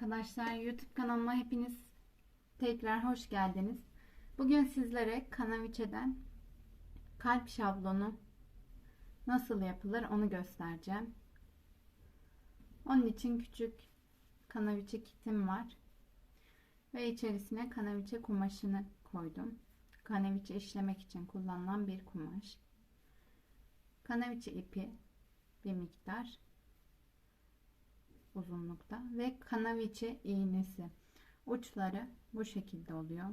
arkadaşlar. YouTube kanalıma hepiniz tekrar hoş geldiniz. Bugün sizlere Kanaviçe'den kalp şablonu nasıl yapılır onu göstereceğim. Onun için küçük kanaviçe kitim var. Ve içerisine kanaviçe kumaşını koydum. Kanaviçe işlemek için kullanılan bir kumaş. Kanaviçe ipi bir miktar uzunlukta ve kanaviçe iğnesi. Uçları bu şekilde oluyor.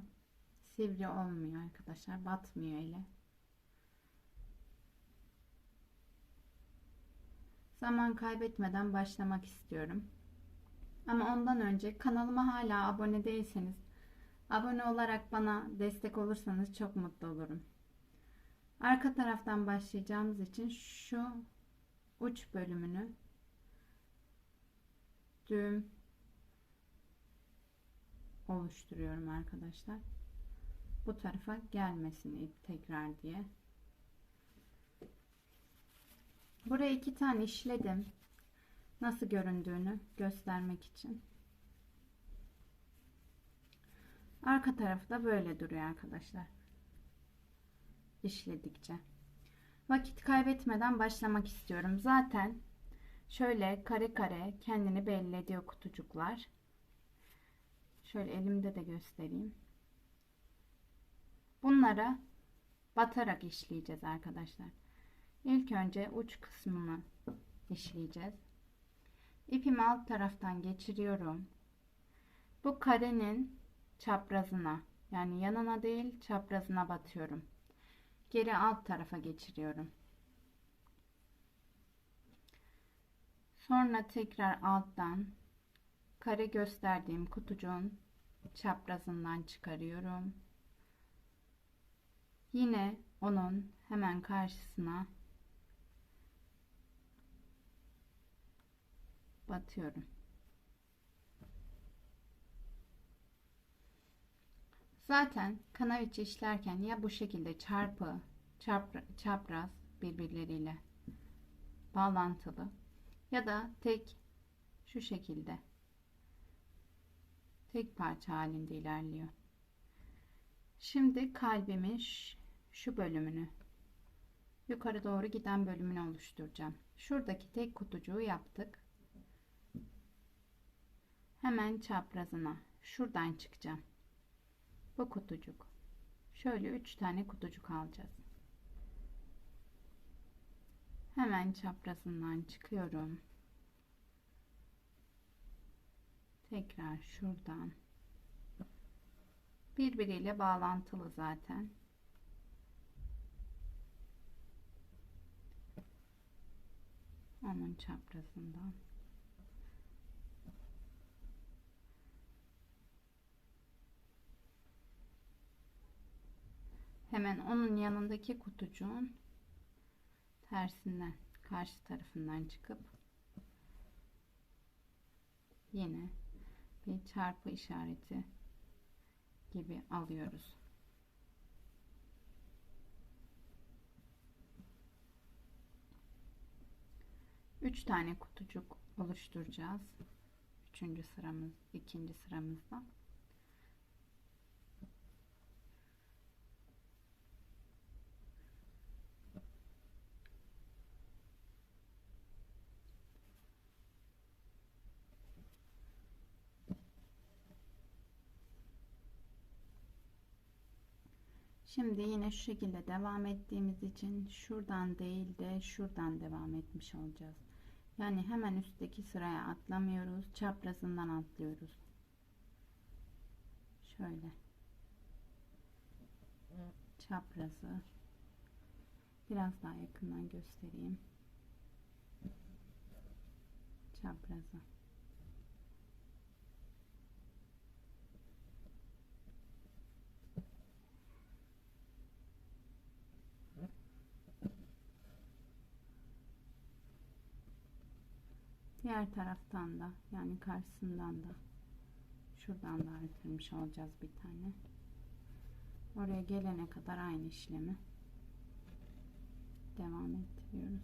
Sivri olmuyor arkadaşlar. Batmıyor ele. Zaman kaybetmeden başlamak istiyorum. Ama ondan önce kanalıma hala abone değilseniz abone olarak bana destek olursanız çok mutlu olurum. Arka taraftan başlayacağımız için şu uç bölümünü düğüm oluşturuyorum arkadaşlar. Bu tarafa gelmesin ip tekrar diye. Buraya iki tane işledim. Nasıl göründüğünü göstermek için. Arka tarafı da böyle duruyor arkadaşlar. İşledikçe. Vakit kaybetmeden başlamak istiyorum. Zaten Şöyle kare kare kendini belli ediyor kutucuklar. Şöyle elimde de göstereyim. Bunlara batarak işleyeceğiz arkadaşlar. İlk önce uç kısmını işleyeceğiz. İpimi alt taraftan geçiriyorum. Bu karenin çaprazına yani yanına değil çaprazına batıyorum. Geri alt tarafa geçiriyorum. Sonra tekrar alttan kare gösterdiğim kutucuğun çaprazından çıkarıyorum. Yine onun hemen karşısına batıyorum. Zaten kanaviçe işlerken ya bu şekilde çarpı, çapra, çapraz birbirleriyle bağlantılı ya da tek şu şekilde tek parça halinde ilerliyor. Şimdi kalbimin şu bölümünü yukarı doğru giden bölümünü oluşturacağım. Şuradaki tek kutucuğu yaptık. Hemen çaprazına şuradan çıkacağım. Bu kutucuk. Şöyle üç tane kutucuk alacağız. Hemen çaprazından çıkıyorum. Tekrar şuradan. Birbiriyle bağlantılı zaten. Onun çaprazından. Hemen onun yanındaki kutucuğun tersinden karşı tarafından çıkıp yine bir çarpı işareti gibi alıyoruz. Üç tane kutucuk oluşturacağız. Üçüncü sıramız, ikinci sıramızda. Şimdi yine şu şekilde devam ettiğimiz için şuradan değil de şuradan devam etmiş olacağız. Yani hemen üstteki sıraya atlamıyoruz. Çaprazından atlıyoruz. Şöyle. Çaprazı. Biraz daha yakından göstereyim. Çaprazı. Diğer taraftan da yani karşısından da şuradan da artırmış olacağız bir tane. Oraya gelene kadar aynı işlemi devam ettiriyoruz.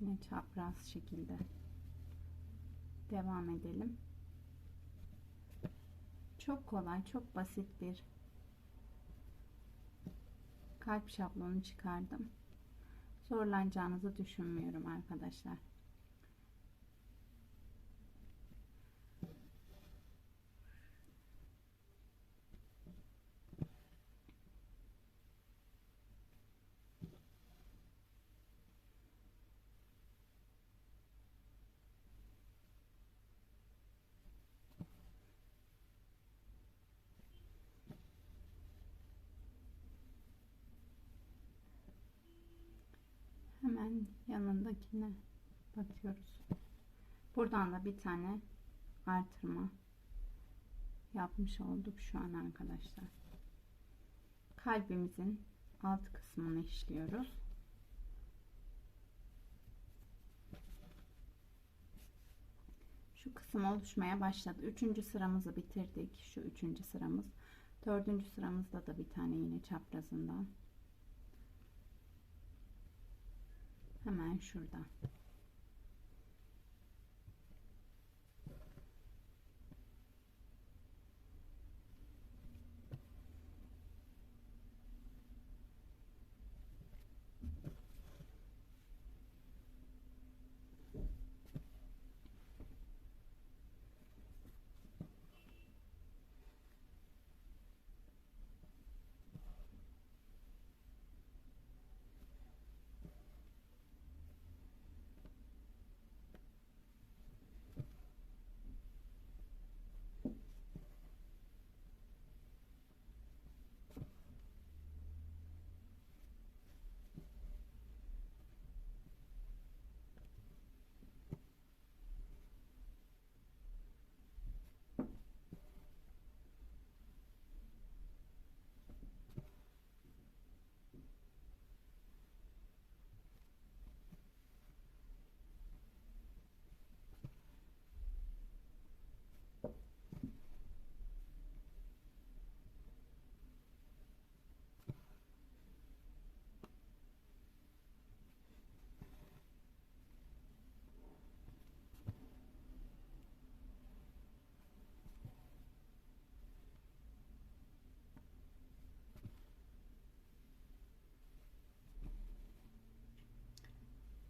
Yine çapraz şekilde devam edelim. Çok kolay, çok basit bir kalp şablonu çıkardım. Zorlanacağınızı düşünmüyorum arkadaşlar. Hemen yanındakine batıyoruz. Buradan da bir tane artırma yapmış olduk şu an arkadaşlar. Kalbimizin alt kısmını işliyoruz. Şu kısım oluşmaya başladı. Üçüncü sıramızı bitirdik. Şu üçüncü sıramız. Dördüncü sıramızda da bir tane yine çaprazından. Hemen şurada.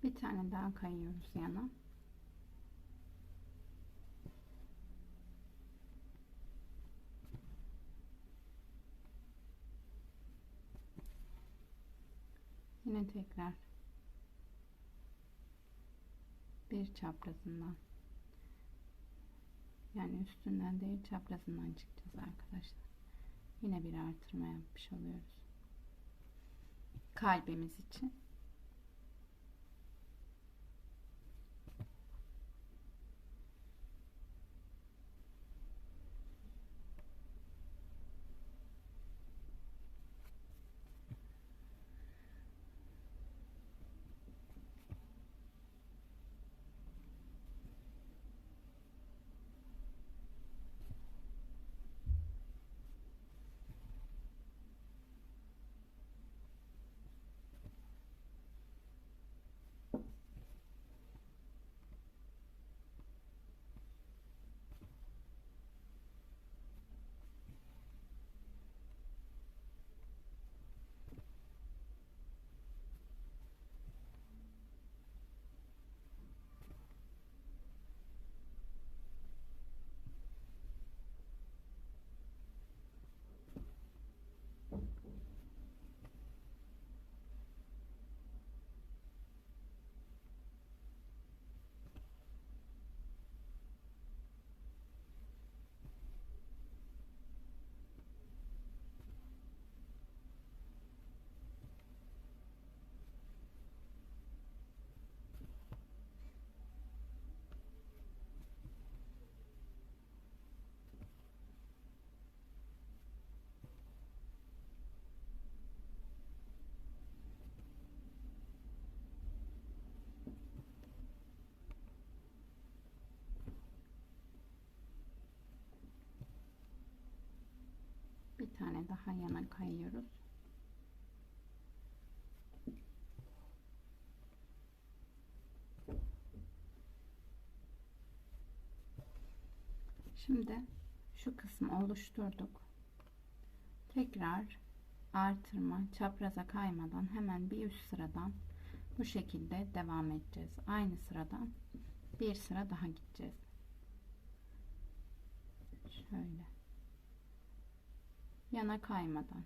Bir tane daha kayıyoruz yana. Yine tekrar bir çaprazından yani üstünden değil çaprazından çıkacağız arkadaşlar. Yine bir artırma yapmış oluyoruz. Kalbimiz için. bir tane daha yana kayıyoruz. Şimdi şu kısmı oluşturduk. Tekrar artırma çapraza kaymadan hemen bir üst sıradan bu şekilde devam edeceğiz. Aynı sıradan bir sıra daha gideceğiz. Şöyle. Yana kaymadan.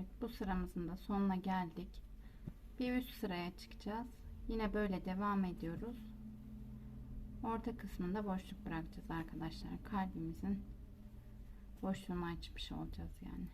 Evet bu sıramızın da sonuna geldik. Bir üst sıraya çıkacağız. Yine böyle devam ediyoruz. Orta kısmında boşluk bırakacağız arkadaşlar. Kalbimizin boşluğunu açmış olacağız yani.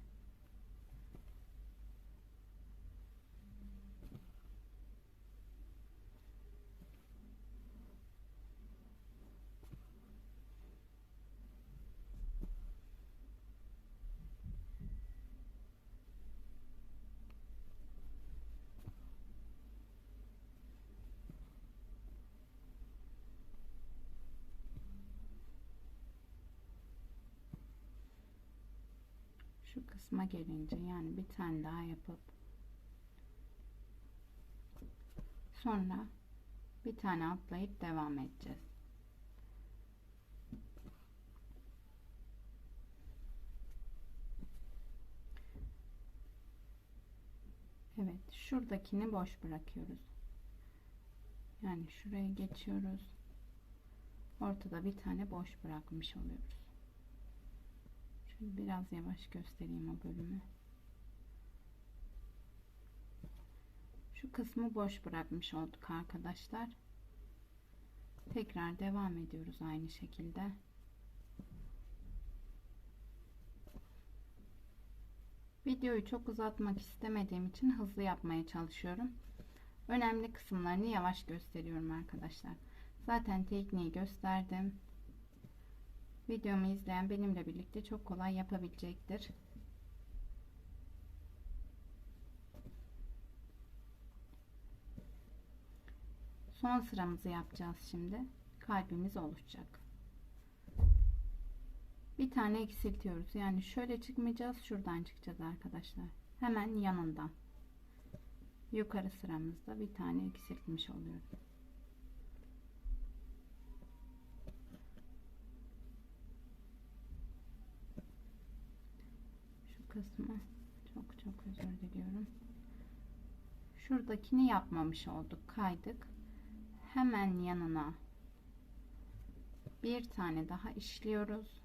Şu kısma gelince yani bir tane daha yapıp sonra bir tane atlayıp devam edeceğiz. Evet şuradakini boş bırakıyoruz. Yani şuraya geçiyoruz. Ortada bir tane boş bırakmış oluyoruz. Şöyle biraz yavaş göstereyim o bölümü. Şu kısmı boş bırakmış olduk arkadaşlar. Tekrar devam ediyoruz aynı şekilde. Videoyu çok uzatmak istemediğim için hızlı yapmaya çalışıyorum. Önemli kısımlarını yavaş gösteriyorum arkadaşlar. Zaten tekniği gösterdim. Videomu izleyen benimle birlikte çok kolay yapabilecektir. Son sıramızı yapacağız şimdi. Kalbimiz oluşacak. Bir tane eksiltiyoruz. Yani şöyle çıkmayacağız. Şuradan çıkacağız arkadaşlar. Hemen yanından. Yukarı sıramızda bir tane eksiltmiş oluyoruz. Kısmı çok çok özür diliyorum. Şuradakini yapmamış olduk. Kaydık. Hemen yanına bir tane daha işliyoruz.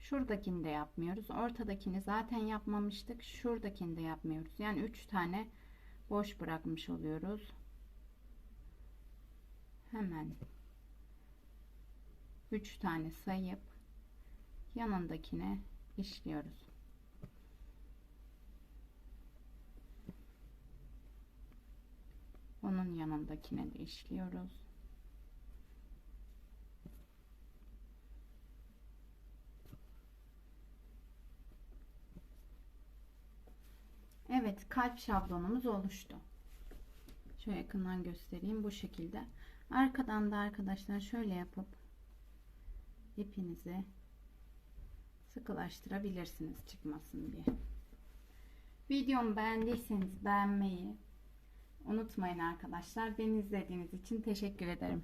Şuradakini de yapmıyoruz. Ortadakini zaten yapmamıştık. Şuradakini de yapmıyoruz. Yani 3 tane boş bırakmış oluyoruz. Hemen 3 tane sayıp yanındakine işliyoruz. Onun yanındakine de işliyoruz. Evet, kalp şablonumuz oluştu. Şöyle yakından göstereyim bu şekilde. Arkadan da arkadaşlar şöyle yapıp ipinizi sıkılaştırabilirsiniz çıkmasın diye. Videomu beğendiyseniz beğenmeyi unutmayın arkadaşlar. Beni izlediğiniz için teşekkür ederim.